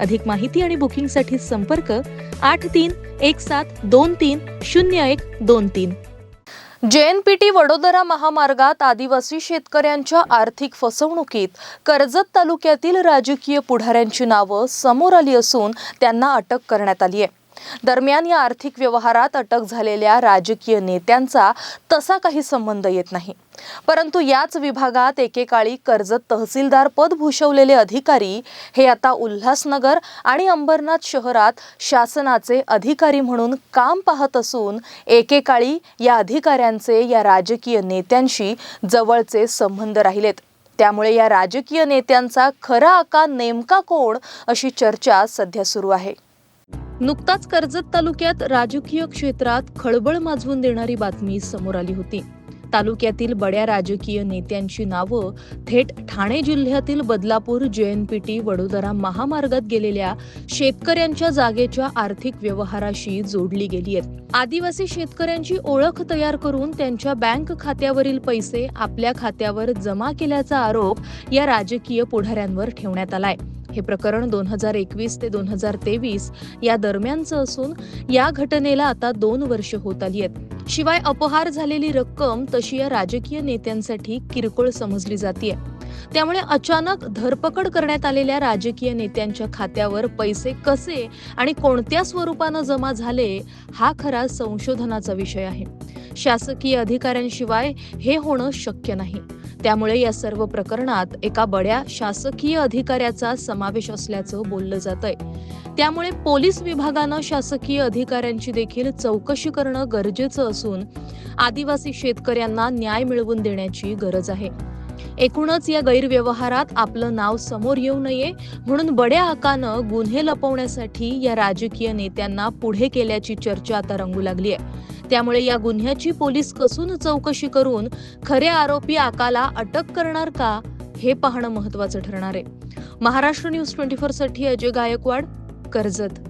अधिक माहिती आणि बुकिंगसाठी संपर्क आठ तीन एक सात दोन तीन शून्य एक दोन तीन. जेएनपीटी वडोदरा महामार्गात आदिवासी शेतकऱ्यांच्या आर्थिक फसवणुकीत कर्जत तालुक्यातील राजकीय पुढाऱ्यांची नावं समोर आली असून त्यांना अटक करण्यात आली आहे. दरम्यान या आर्थिक व्यवहारात अटक झालेल्या राजकीय नेत्यांचा तसा काही संबंध येत नाही. परंतु याच विभागात एकेकाळी कर्जत तहसीलदार पद भूषवलेले अधिकारी हे आता उल्हासनगर आणि अंबरनाथ शहरात शासनाचे अधिकारी म्हणून काम पाहत असून एकेकाळी या अधिकाऱ्यांचे या राजकीय नेत्यांशी जवळचे संबंध राहिलेत. त्यामुळे या राजकीय नेत्यांचा खरा आका नेमका कोण अशी चर्चा सध्या सुरू आहे. नुकताच कर्जत तालुक्यात राजकीय क्षेत्रात खळबळ माजवून देणारी बातमी समोर आली होती. तालुक्यातील बड्या राजकीय नेत्यांची नावं थेट ठाणे जिल्ह्यातील बदलापूर जेएनपीटी वडोदरा महामार्गात गेलेल्या शेतकऱ्यांच्या जागेच्या आर्थिक व्यवहाराशी जोडली गेली आहेत. आदिवासी शेतकऱ्यांची ओळख तयार करून त्यांच्या बँक खात्यावरील पैसे आपल्या खात्यावर जमा केल्याचा आरोप या राजकीय पुढाऱ्यांवर ठेवण्यात आलाय. हे प्रकरण दोन हजार एकवीस ते दोन हजार तेवीस या दरम्यानचं असून या घटनेला आता दोन वर्ष होत आली आहेत. शिवाय अपहार झालेली रक्कम तशी या राजकीय नेत्यांसाठी किरकोळ समजली जाते त्यामुळे अचानक धरपकड करण्यात आलेल्या राजकीय नेत्यांच्या खात्यावर पैसे कसे आणि कोणत्या स्वरूपानं जमा झाले हा खरा संशोधनाचा विषय आहे. शासकीय अधिकाऱ्यांशिवाय हे होणं शक्य नाही. त्यामुळे या सर्व प्रकरणात एका बड्या शासकीय अधिकाऱ्याचा समावेश असल्याचं बोललं जात आहे त्यामुळे पोलीस विभागानं शासकीय अधिकाऱ्यांची देखील चौकशी करणं गरजेचं असून आदिवासी शेतकऱ्यांना न्याय मिळवून देण्याची गरज आहे. एकूणच या गैरव्यवहारात आपलं नाव समोर येऊ नये म्हणून बड्या आकानं गुन्हे लपवण्यासाठी या राजकीय नेत्यांना पुढे केल्याची चर्चा आता रंगू लागली आहे. त्यामुळे या गुन्ह्याची पोलीस कसून चौकशी करून खरे आरोपी आकाला अटक करणार का हे पाहणं महत्वाचं ठरणार आहे. महाराष्ट्र न्यूज ट्वेंटी फोरसाठी अजय गायकवाड कर्जत.